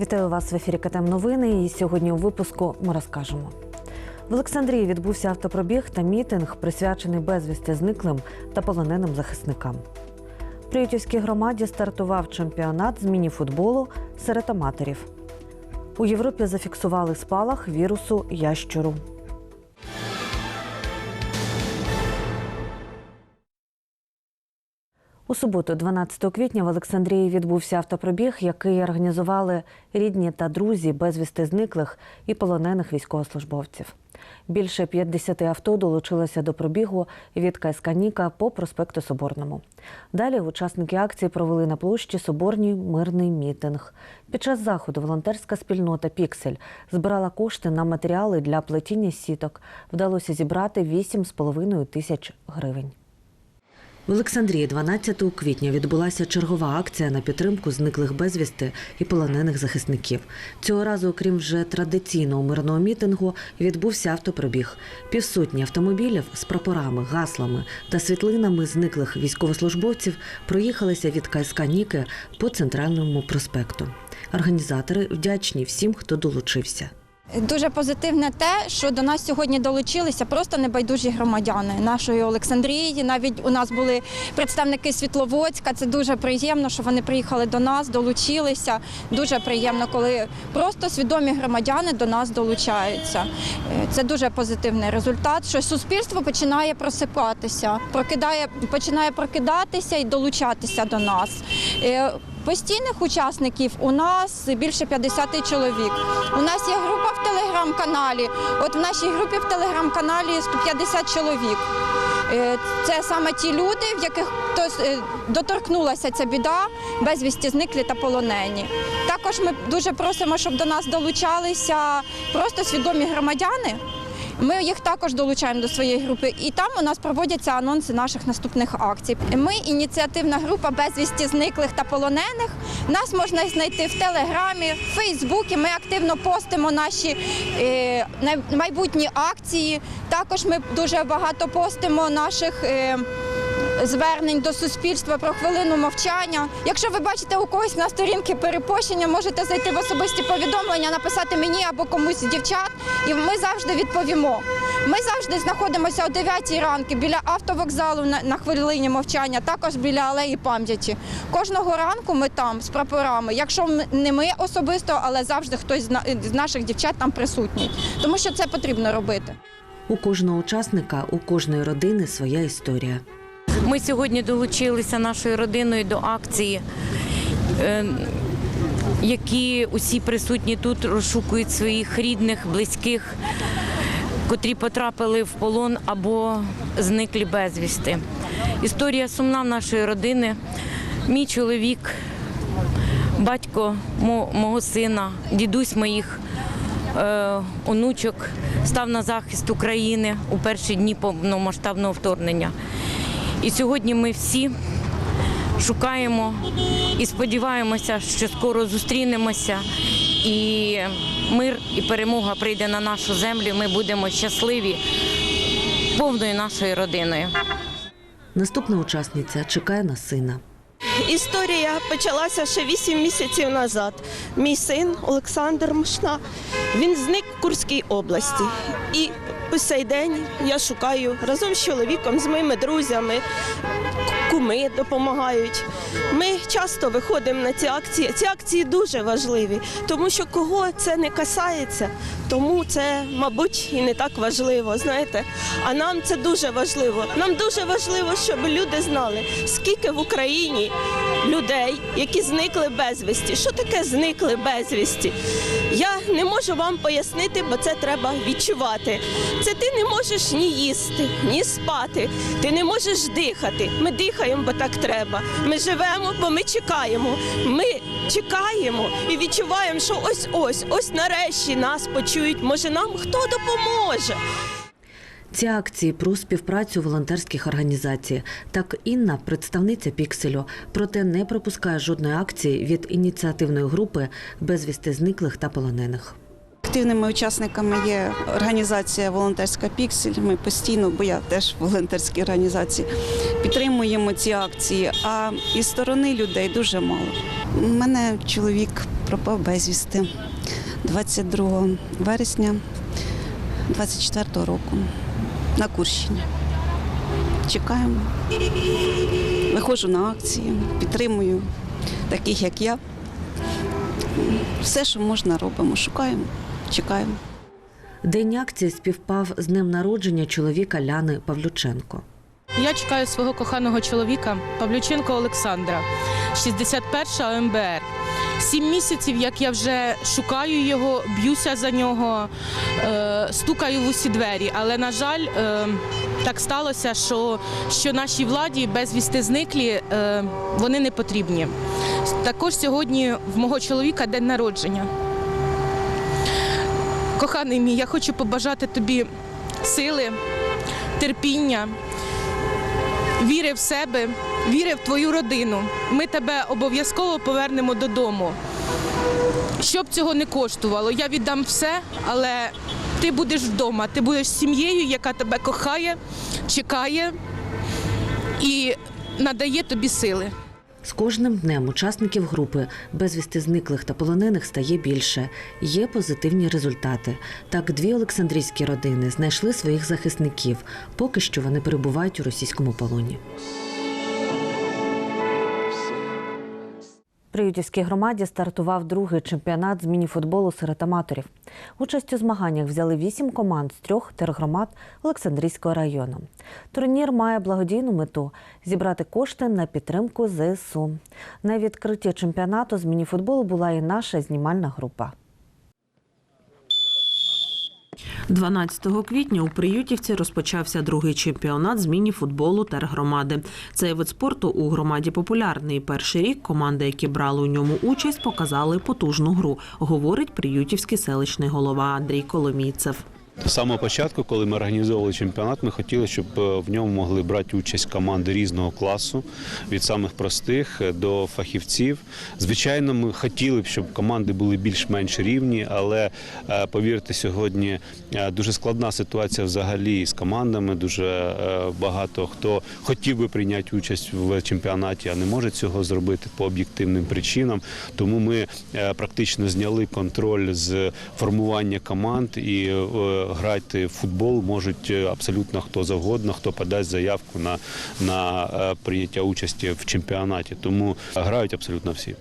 Вітаю вас в ефірі КТМ Новини. І сьогодні у випуску ми розкажемо. В Олександрії відбувся автопробіг та мітинг, присвячений безвісти зниклим та полоненим захисникам. Приютівській громаді стартував чемпіонат з міні-футболу серед аматорів. У Європі зафіксували спалах вірусу ящуру. У суботу, 12 квітня, в Олександрії відбувся автопробіг, який організували рідні та друзі безвісти зниклих і полонених військовослужбовців. Більше 50 авто долучилося до пробігу від КСК Ніка по проспекту Соборному. Далі учасники акції провели на площі Соборній мирний мітинг. Під час заходу волонтерська спільнота Піксель збирала кошти на матеріали для плетіння сіток. Вдалося зібрати 8,5 тисяч гривень. В Олександрії 12 квітня відбулася чергова акція на підтримку зниклих безвісти і полонених захисників. Цього разу, окрім вже традиційного мирного мітингу, відбувся автопробіг. Півсотні автомобілів з прапорами, гаслами та світлинами зниклих військовослужбовців проїхалися від КСК Ніки по центральному проспекту. Організатори вдячні всім, хто долучився. Дуже позитивне те, що до нас сьогодні долучилися просто небайдужі громадяни нашої Олександрії. Навіть у нас були представники Світловодська. Це дуже приємно, що вони приїхали до нас, долучилися. Дуже приємно, коли просто свідомі громадяни до нас долучаються. Е, Це дуже позитивний результат. Що суспільство починає просипатися, прокидає, починає прокидатися і долучатися до нас. Постійних учасників у нас більше 50 чоловік. У нас є група в телеграм-каналі. От в нашій групі в телеграм-каналі 150 чоловік. Е, Це саме ті люди, в яких е, доторкнулася ця біда, безвісті зниклі та полонені. Також ми дуже просимо, щоб до нас долучалися просто свідомі громадяни. Ми їх також долучаємо до своєї групи, і там у нас проводяться анонси наших наступних акцій. Ми ініціативна група безвісті зниклих та полонених. Нас можна знайти в Телеграмі, в Фейсбуці. Ми активно постимо наші е, майбутні акції. Також ми дуже багато постимо наших. Е, Звернень до суспільства про хвилину мовчання. Якщо ви бачите у когось на сторінки перепощення, можете зайти в особисті повідомлення, написати мені або комусь дівчат, і ми завжди відповімо. Ми завжди знаходимося о 9 ранку біля автовокзалу на, хвилині мовчання, також біля алеї пам'яті. Кожного ранку ми там з прапорами. Якщо не ми особисто, але завжди хтось з наших дівчат там присутній, тому що це потрібно робити. У кожного учасника, у кожної родини своя історія. Ми сьогодні долучилися нашою родиною до акції, е, які усі присутні тут розшукують своїх рідних, близьких, котрі потрапили в полон або зниклі безвісти. Історія сумна нашої родини. Мій чоловік, батько мого сина, дідусь моїх е, онучок став на захист України у перші дні повномасштабного вторгнення. І сьогодні ми всі шукаємо і сподіваємося, що скоро зустрінемося, і мир і перемога прийде на нашу землю. Ми будемо щасливі повною нашою родиною. Наступна учасниця чекає на сина. Історія почалася ще 8 місяців назад. Мій син Олександр Мошна, він зник в Курській області. І по цей день я шукаю разом з чоловіком, з моїми друзями. Куми допомагають. Ми часто виходимо на ці акції. Ці акції дуже важливі, тому що кого це не касається, тому це, мабуть, і не так важливо. Знаєте, а нам це дуже важливо. Нам дуже важливо, щоб люди знали, скільки в Україні людей, які зникли безвісті. Що таке зникли безвісті? Я не можу вам пояснити, бо це треба відчувати. Це ти не можеш ні їсти, ні спати, ти не можеш дихати. Ми дихаємо, бо так треба. Ми живемо, бо ми чекаємо. Ми чекаємо і відчуваємо, що ось ось, ось нарешті нас почують. Може, нам хто допоможе. Ці акції про співпрацю волонтерських організацій. Так Інна, представниця Пікселю, проте не пропускає жодної акції від ініціативної групи безвісти зниклих та полонених. Активними учасниками є організація Волонтерська Піксель. Ми постійно, бо я теж в волонтерській організації, підтримуємо ці акції. А із сторони людей дуже мало. У мене чоловік пропав безвісти 22 вересня 24 року на Курщині. Чекаємо. Виходжу на акції, підтримую таких, як я. Все, що можна, робимо. Шукаємо, чекаємо. День акції співпав з днем народження чоловіка Ляни Павлюченко. Я чекаю свого коханого чоловіка Павлюченко Олександра, 61 ша ОМБР. Сім місяців, як я вже шукаю його, б'юся за нього, е, стукаю в усі двері. Але, на жаль, е, так сталося, що, що нашій владі безвісти зниклі, е, вони не потрібні. Також сьогодні в мого чоловіка день народження. Коханий мій, я хочу побажати тобі сили, терпіння, віри в себе, віри в твою родину. Ми тебе обов'язково повернемо додому. Щоб цього не коштувало, я віддам все, але ти будеш вдома, ти будеш сім'єю, яка тебе кохає, чекає і надає тобі сили. З кожним днем учасників групи безвісти зниклих та полонених стає більше. Є позитивні результати. Так, дві олександрійські родини знайшли своїх захисників. Поки що вони перебувають у російському полоні. При Ютівській громаді стартував другий чемпіонат з мініфутболу серед аматорів. Участь у змаганнях взяли вісім команд з трьох тергромад Олександрійського району. Турнір має благодійну мету зібрати кошти на підтримку ЗСУ. На відкритті чемпіонату з мініфутболу була і наша знімальна група. 12 квітня у Приютівці розпочався другий чемпіонат з міні-футболу тергромади. Цей вид спорту у громаді популярний. Перший рік команди, які брали у ньому участь, показали потужну гру, говорить приютівський селищний голова Андрій Коломійцев. З самого початку, коли ми організовували чемпіонат, ми хотіли, щоб е, в ньому могли брати участь команди різного класу, від самих простих е, до фахівців. Звичайно, ми хотіли б, щоб команди були більш-менш рівні, але е, повірте, сьогодні дуже складна ситуація взагалі з командами. Дуже багато хто хотів би прийняти участь в чемпіонаті, а не може цього зробити по об'єктивним причинам. Тому ми практично зняли контроль з формування команд і грати в футбол можуть е, абсолютно хто завгодно, хто подасть заявку на, на е, прийняття участі в чемпіонаті. Тому грають абсолютно всі.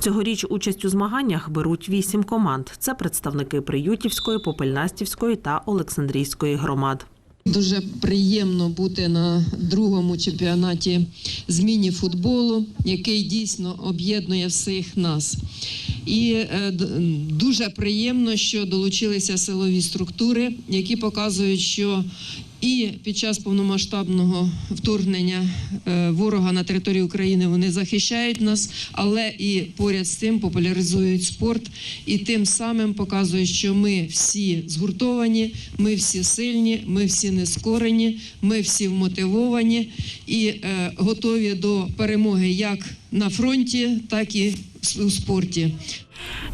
Цьогоріч участь у змаганнях беруть вісім команд. Це представники Приютівської, Попельнастівської та Олександрійської громад. Дуже приємно бути на другому чемпіонаті з міні-футболу, який дійсно об'єднує всіх нас. І е, дуже приємно, що долучилися силові структури, які показують, що і під час повномасштабного вторгнення е, ворога на територію України вони захищають нас, але і поряд з тим популяризують спорт і тим самим показують, що ми всі згуртовані, ми всі сильні, ми всі нескорені, ми всі вмотивовані і е, готові до перемоги як на фронті, так і у спорті.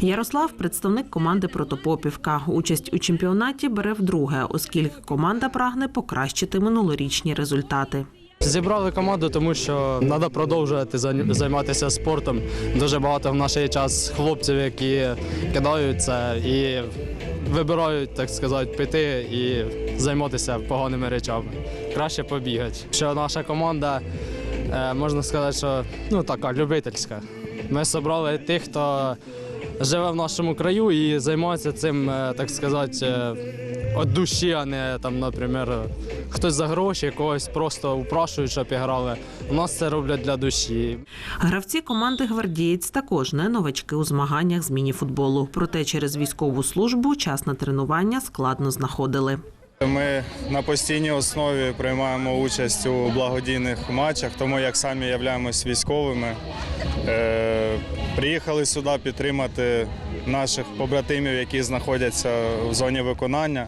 Ярослав представник команди Протопопівка. Участь у чемпіонаті бере вдруге, оскільки команда прагне покращити минулорічні результати. Зібрали команду, тому що треба продовжувати займатися спортом. Дуже багато в наш час хлопців, які кидаються і вибирають, так сказати, піти і займатися поганими речами. Краще побігати. Що наша команда, е, можна сказати, що ну така любительська. Ми зібрали тих, хто живе в нашому краю і займається цим, е, так сказати, е, від душі, а не там, наприклад, хтось за гроші, когось просто упрашують, щоб іграли. У нас це роблять для душі. Гравці команди Гвардієць також не новачки у змаганнях з мініфутболу. Проте через військову службу час на тренування складно знаходили. Ми на постійній основі приймаємо участь у благодійних матчах, тому як самі являємось військовими. Е, приїхали сюди підтримати наших побратимів, які знаходяться в зоні виконання.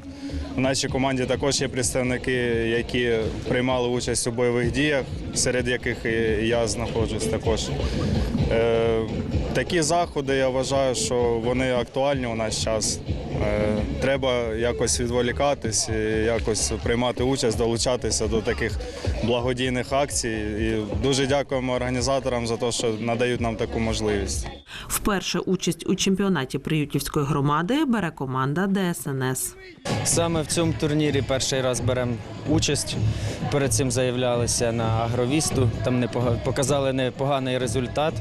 В нашій команді також є представники, які приймали участь у бойових діях, серед яких і я знаходжусь також. Е, такі заходи я вважаю, що вони актуальні у наш час. Е, Треба якось відволікатись, і якось приймати участь, долучатися до таких благодійних акцій. І дуже дякуємо організаторам за те, що надають нам таку можливість. Вперше участь у чемпіонаті Приютівської громади бере команда ДСНС. Саме в цьому турнірі перший раз беремо участь. Перед цим заявлялися на агровісту, там непога- показали непоганий результат.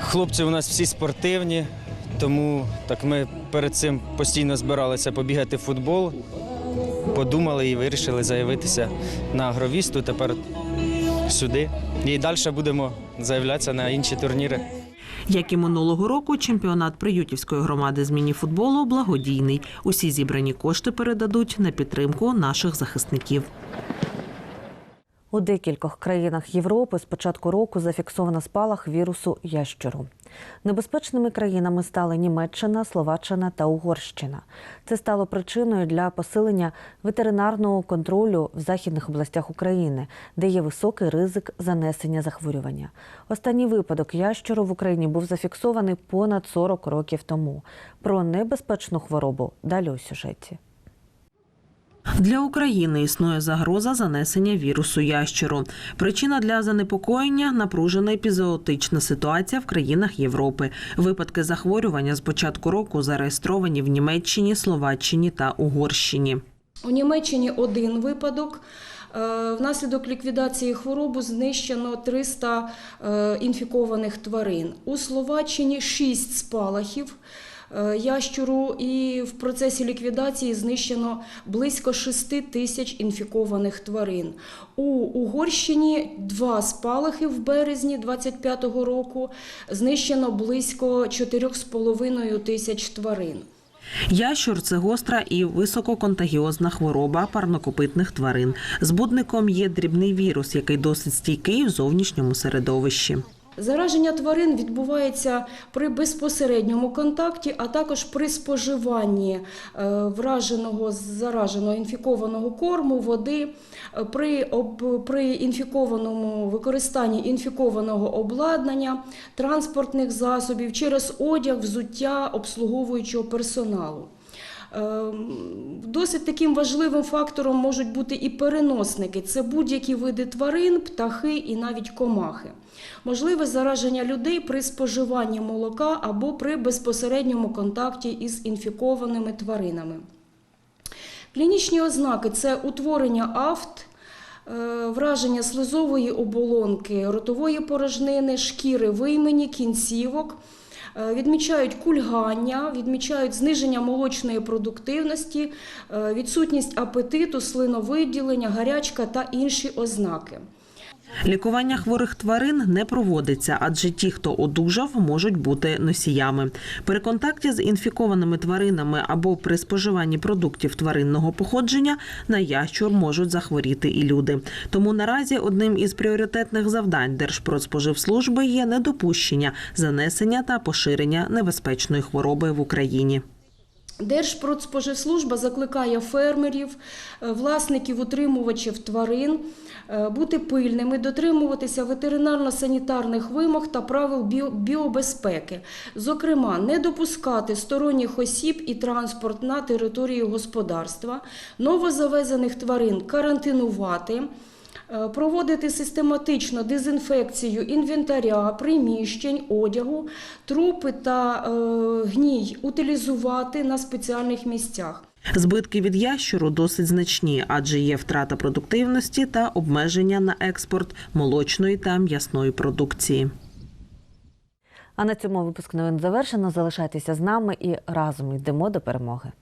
Хлопці у нас всі спортивні, тому так ми перед цим постійно збиралися побігати в футбол, подумали і вирішили заявитися на агровісту. Тепер сюди. І далі будемо заявлятися на інші турніри. Як і минулого року, чемпіонат Приютівської громади з мініфутболу благодійний. Усі зібрані кошти передадуть на підтримку наших захисників. У декількох країнах Європи з початку року зафіксовано спалах вірусу ящеру. Небезпечними країнами стали Німеччина, Словаччина та Угорщина. Це стало причиною для посилення ветеринарного контролю в західних областях України, де є високий ризик занесення захворювання. Останній випадок ящеру в Україні був зафіксований понад 40 років тому. Про небезпечну хворобу далі у сюжеті. Для України існує загроза занесення вірусу ящеру. Причина для занепокоєння напружена епізоотична ситуація в країнах Європи. Випадки захворювання з початку року зареєстровані в Німеччині, Словаччині та Угорщині. У Німеччині один випадок. Е, Внаслідок ліквідації хворобу знищено 300 е, інфікованих тварин. У Словаччині 6 спалахів ящуру, і в процесі ліквідації знищено близько 6 тисяч інфікованих тварин. У Угорщині два спалахи в березні 25-го року знищено близько 4,5 тисяч тварин. Ящур це гостра і висококонтагіозна хвороба парнокопитних тварин. Збудником є дрібний вірус, який досить стійкий в зовнішньому середовищі. Зараження тварин відбувається при безпосередньому контакті, а також при споживанні е, враженого зараженого інфікованого корму, води, е, при, при інфікованому використанні інфікованого обладнання, транспортних засобів через одяг, взуття обслуговуючого персоналу. Ем, Досить таким важливим фактором можуть бути і переносники. Це будь-які види тварин, птахи і навіть комахи. Можливе зараження людей при споживанні молока або при безпосередньому контакті із інфікованими тваринами. Клінічні ознаки це утворення афт, е, враження слизової оболонки, ротової порожнини, шкіри виймені, кінцівок. Е, Відмічають кульгання, відмічають зниження молочної продуктивності, е, відсутність апетиту, слиновиділення, гарячка та інші ознаки. Лікування хворих тварин не проводиться, адже ті, хто одужав, можуть бути носіями. При контакті з інфікованими тваринами або при споживанні продуктів тваринного походження на ящур можуть захворіти і люди. Тому наразі одним із пріоритетних завдань Держпродспоживслужби є недопущення занесення та поширення небезпечної хвороби в Україні. Держпродспоживслужба закликає фермерів, е, власників, утримувачів тварин е, бути пильними, дотримуватися ветеринарно-санітарних вимог та правил біобезпеки. Зокрема, не допускати сторонніх осіб і транспорт на територію господарства, новозавезених тварин карантинувати. Е, Проводити систематично дезінфекцію інвентаря, приміщень, одягу, трупи та е, гній утилізувати на спеціальних місцях. Збитки від ящуру досить значні, адже є втрата продуктивності та обмеження на експорт молочної та м'ясної продукції. А на цьому випуск новин завершено. Залишайтеся з нами і разом йдемо до перемоги.